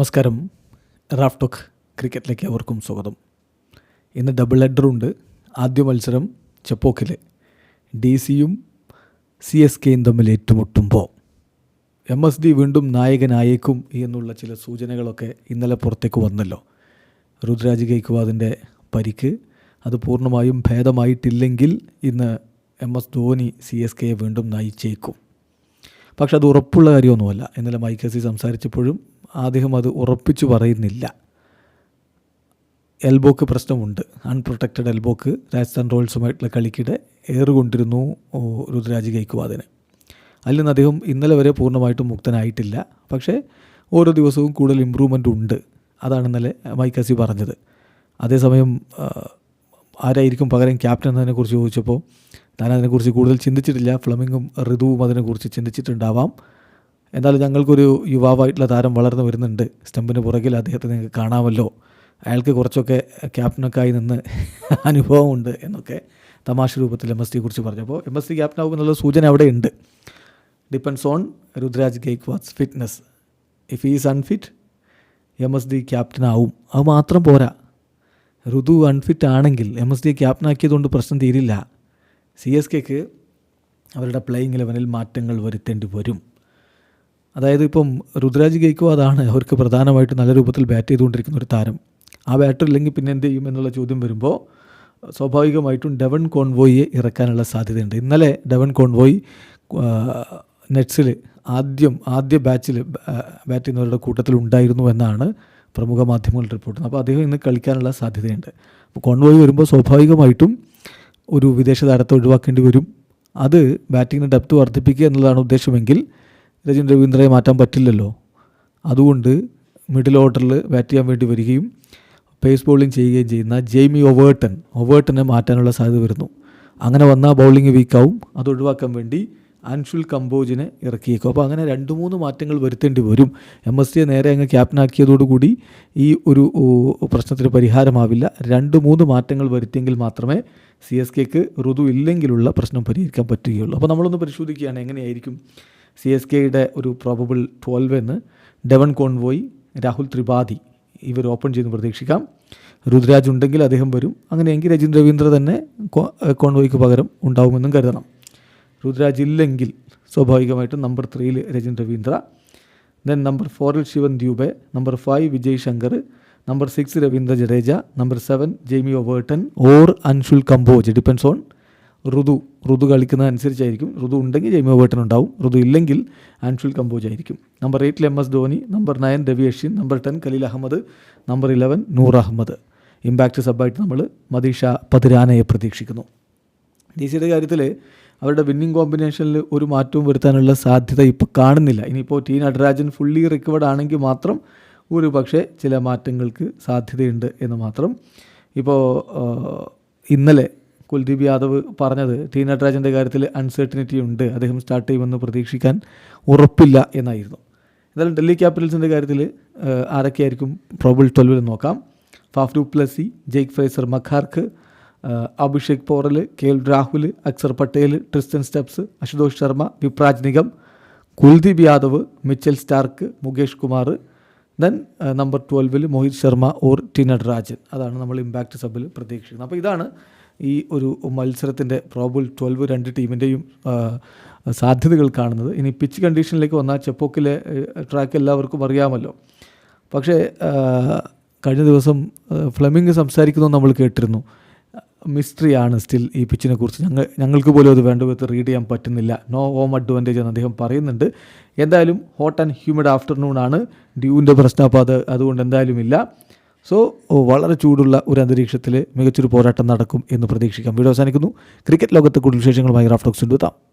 നമസ്കാരം. Raf talk ക്രിക്കറ്റിലേക്ക് അവർക്കും സ്വാഗതം. ഇന്ന് ഡബിൾ ഹെഡറുണ്ട് ആദ്യ മത്സരം ചെപ്പോക്കിൽ ഡി സിയും സി എസ് കെയും തമ്മിൽ ഏറ്റുമുട്ടുമ്പോൾ എം എസ് ഡി വീണ്ടും നായകനായേക്കും എന്നുള്ള ചില സൂചനകളൊക്കെ ഇന്നലെ പുറത്തേക്ക് വന്നല്ലോ. രുദ്രാജ് ഗൈക്വാദിന്റെ പരിക്ക് അത് പൂർണമായും ഭേദമായിട്ടില്ലെങ്കിൽ ഇന്ന് M S Dhoni C S കെയെ വീണ്ടും നയിച്ചേക്കും. പക്ഷെ അത് ഉറപ്പുള്ള കാര്യമൊന്നുമല്ല. ഇന്നലെ മൈക്കസി സംസാരിച്ചപ്പോഴും അദ്ദേഹം അത് ഉറപ്പിച്ചു പറയുന്നില്ല. എൽബോക്ക് പ്രശ്നമുണ്ട്. അൺപ്രൊട്ടക്റ്റഡ് എൽബോക്ക് രാജസ്ഥാൻ റോയൽസുമായിട്ടുള്ള കളിക്കിടെ ഏറുകൊണ്ടിരുന്നു രുദ്രാജ് ഗൈക്വാദിന്. അതിൽ നിന്ന് അദ്ദേഹം ഇന്നലെ വരെ പൂർണമായിട്ടും മുക്തനായിട്ടില്ല. പക്ഷേ ഓരോ ദിവസവും കൂടുതൽ ഇമ്പ്രൂവ്മെന്റ് ഉണ്ട്. അതാണ് ഇന്നലെ മൈക്കസി പറഞ്ഞത്. അതേസമയം ആരായിരിക്കും പകരം ക്യാപ്റ്റൻ എന്നതിനെക്കുറിച്ച് ചോദിച്ചപ്പോൾ താൻ അതിനെക്കുറിച്ച് കൂടുതൽ ചിന്തിച്ചിട്ടില്ല. ഫ്ലമിങ്ങും ഋതുവും അതിനെക്കുറിച്ച് ചിന്തിച്ചിട്ടുണ്ടാവാം. എന്നാലും ഞങ്ങൾക്കൊരു യുവാവായിട്ടുള്ള താരം വളർന്നു വരുന്നുണ്ട്. സ്റ്റമ്പിന് പുറകിൽ അദ്ദേഹത്തെ നിങ്ങൾക്ക് കാണാമല്ലോ. അയാൾക്ക് കുറച്ചൊക്കെ ക്യാപ്റ്റനൊക്കെ ആയി നിന്ന് അനുഭവമുണ്ട് എന്നൊക്കെ തമാശ രൂപത്തിൽ എം എസ് ടിയെ കുറിച്ച് പറഞ്ഞപ്പോൾ എം എസ് ടി ക്യാപ്റ്റനാവും എന്നുള്ള സൂചന അവിടെ ഉണ്ട്. Depends on Ruturaj Gaikwad's fitness if is unfit M S D ക്യാപ്റ്റനാവും അത് മാത്രം പോരാ. ഋതു അൺഫിറ്റ് ആണെങ്കിൽ എം എസ് ഡി ക്യാപ്റ്റനാക്കിയതുകൊണ്ട് പ്രശ്നം തീരില്ല. സി എസ് കെക്ക് അവരുടെ പ്ലേയിങ് ഇലവനിൽ മാറ്റങ്ങൾ വരുത്തേണ്ടി വരും. അതായത് ഇപ്പം രുദ്രാജ് ഗെയ്ക്വാദാണ് അവർക്ക് പ്രധാനമായിട്ട് നല്ല രൂപത്തിൽ ബാറ്റ് ചെയ്തുകൊണ്ടിരിക്കുന്ന ഒരു താരം. ആ ബാറ്റർ ഇല്ലെങ്കിൽ പിന്നെ എന്ത് ചെയ്യും എന്നുള്ള ചോദ്യം വരുമ്പോൾ സ്വാഭാവികമായിട്ടും ഡെവൻ കോൺവോയിയെ ഇറക്കാനുള്ള സാധ്യതയുണ്ട്. ഇന്നലെ ഡെവൻ കോൺവോയ് നെറ്റ്സിൽ ആദ്യം ആദ്യ ബാച്ചിൽ ബാറ്റ് ചെയ്യുന്നവരുടെ കൂട്ടത്തിൽ ഉണ്ടായിരുന്നു എന്നാണ് പ്രമുഖ മാധ്യമങ്ങൾ റിപ്പോർട്ട് അപ്പോൾ അദ്ദേഹം ഇന്ന് കളിക്കാനുള്ള സാധ്യതയുണ്ട്. അപ്പോൾ കോൺവോയ് വരുമ്പോൾ സ്വാഭാവികമായിട്ടും ഒരു വിദേശ താരത്തെ ഒഴിവാക്കേണ്ടി വരും. അത് ബാറ്റിങ്ങിന് ഡെപ്ത് വർദ്ധിപ്പിക്കുക എന്നുള്ളതാണ് ഉദ്ദേശമെങ്കിൽ രജിൻ രവീന്ദ്രയെ മാറ്റാൻ പറ്റില്ലല്ലോ. അതുകൊണ്ട് മിഡിൽ ഓർഡറിൽ ബാറ്റ് ചെയ്യാൻ വേണ്ടി വരികയും പേസ് ബൗളിംഗ് ചെയ്യുകയും ചെയ്യുന്ന ജെയ്മി ഒവേർട്ടൻ ഒവേർട്ടനെ മാറ്റാനുള്ള സാധ്യത വരുന്നു. അങ്ങനെ വന്നാൽ ബൗളിംഗ് വീക്കാവും അത് ഒഴിവാക്കാൻ വേണ്ടി അൻഷുൽ കമ്പോജിനെ ഇറക്കിയേക്കും. അപ്പോൾ അങ്ങനെ രണ്ട് മൂന്ന് മാറ്റങ്ങൾ വരുത്തേണ്ടി വരും. എം എസ് സിയെ നേരെ അങ്ങ് ക്യാപ്റ്റനാക്കിയതോടുകൂടി ഈ ഒരു പ്രശ്നത്തിന് പരിഹാരമാവില്ല. രണ്ട് മൂന്ന് മാറ്റങ്ങൾ വരുത്തിയെങ്കിൽ മാത്രമേ സി എസ് കെക്ക് ഋതു ഇല്ലെങ്കിലുള്ള പ്രശ്നം പരിഹരിക്കാൻ പറ്റുകയുള്ളൂ. അപ്പോൾ നമ്മളൊന്ന് പരിശോധിക്കുകയാണ് എങ്ങനെയായിരിക്കും? സി എസ് കെയുടെ ഒരു പ്രോബബിൾ ട്വൽവ് എന്ന് ഡെവൻ കോൺവോയ് രാഹുൽ ത്രിപാഠി ഇവർ ഓപ്പൺ ചെയ്ത് പ്രതീക്ഷിക്കാം. രുദ്രാജ് ഉണ്ടെങ്കിൽ അദ്ദേഹം വരും. അങ്ങനെയെങ്കിൽ രജിൻ രവീന്ദ്ര തന്നെ കോൺവോയ്ക്ക് പകരം ഉണ്ടാവുമെന്നും കരുതണം. രുദ്രാജ് ഇല്ലെങ്കിൽ സ്വാഭാവികമായിട്ടും നമ്പർ ത്രീയിൽ രജിൻ രവീന്ദ്ര. ദെൻ നമ്പർ ഫോറിൽ Shivam Dube number five Vijay Shankar number six Ravindra Jadeja number seven Jamie Overton or Anshul Kamboj depends on Ritu Ritu കളിക്കുന്നത് അനുസരിച്ചായിരിക്കും. ഋതു ഉണ്ടെങ്കിൽ ജൈമോ ബേട്ടൻ ഉണ്ടാവും. ഋതു ഇല്ലെങ്കിൽ ആൻഫീൽഡ് കമ്പോജ് ആയിരിക്കും. Number എയ്റ്റിൽ M S Dhoni number nine Ravi Ashwin number ten Khaleel Ahmed number eleven Noor Ahmad. Impact സബായിട്ട് നമ്മൾ മദീഷ പതിരാനയെ പ്രതീക്ഷിക്കുന്നു. D സിയുടെ കാര്യത്തിൽ അവരുടെ വിന്നിംഗ് കോമ്പിനേഷനിൽ ഒരു മാറ്റവും വരുത്താനുള്ള സാധ്യത ഇപ്പോൾ കാണുന്നില്ല. ഇനിയിപ്പോൾ ടി നടരാജൻ ഫുള്ളി റിക്കവേർഡ് ആണെങ്കിൽ മാത്രം ഒരു പക്ഷേ ചില മാറ്റങ്ങൾക്ക് സാധ്യതയുണ്ട് എന്ന് മാത്രം. ഇപ്പോൾ ഇന്നലെ കുൽദീപ് യാദവ് പറഞ്ഞത് ടി നടരാജന്റെ കാര്യത്തിൽ അൺസർട്ടനിറ്റി ഉണ്ട്. അദ്ദേഹം സ്റ്റാർട്ട് ചെയ്യുമെന്ന് പ്രതീക്ഷിക്കാൻ ഉറപ്പില്ല എന്നായിരുന്നു. എന്തായാലും ഡൽഹി ക്യാപിറ്റൽസിന്റെ കാര്യത്തിൽ ആരൊക്കെയായിരിക്കും പ്രോബിൾ ട്വൽവിൽ നോക്കാം. Faf du Plessis Jake Fraser McGurk Abhishek Porel K L Rahul Axar Patel Tristan Stubbs Ashutosh Sharma Vipraj Nigam Kuldeep Yadav Mitchell Starc Mukesh Kumar then number ട്വൽവിൽ Mohit Sharma or T Natarajan അതാണ് നമ്മൾ ഇമ്പാക്റ്റ് സബിൽ പ്രതീക്ഷിക്കുന്നത്. അപ്പോൾ ഇതാണ് ഈ ഒരു മത്സരത്തിന്റെ പ്രോബിൾ ട്വൽവ് രണ്ട് ടീമിന്റെയും സാധ്യതകൾ കാണുന്നത്. ഇനി പിച്ച് കണ്ടീഷനിലേക്ക് വന്നാൽ ചെപ്പോക്കിലെ ട്രാക്ക് എല്ലാവർക്കും അറിയാമല്ലോ. പക്ഷേ കഴിഞ്ഞ ദിവസം ഫ്ലമിംഗ് സംസാരിക്കുന്നത് നമ്മൾ കേട്ടിരുന്നു. മിസ്റ്ററിയാണ് സ്റ്റിൽ ഈ പിച്ചിനെ കുറിച്ച്. ഞങ്ങൾ ഞങ്ങൾക്ക് പോലും അത് വേണ്ട വിധത്തിൽ റീഡ് ചെയ്യാൻ പറ്റുന്നില്ല. നോ ഹോം അഡ്വാന്റേജ് എന്ന് അദ്ദേഹം പറയുന്നുണ്ട്. എന്തായാലും ഹോട്ട് ആൻഡ് ഹ്യൂമിഡ് ആഫ്റ്റർനൂൺ ആണ്. ഡ്യൂവിന്റെ പ്രശ്നം അപ്പോൾ അത് അതുകൊണ്ട് എന്തായാലും ഇല്ല. സോ വളരെ ചൂടുള്ള ഒരു അന്തരീക്ഷത്തിൽ മികച്ചൊരു പോരാട്ടം നടക്കും എന്ന് പ്രതീക്ഷിക്കാം. വീഡിയോ അവസാനിക്കുന്നു. ക്രിക്കറ്റ് ലോകത്തെ കൂടുതൽ വിശേഷങ്ങളുമായി റാഫ്റ്റോക്സ് എത്താം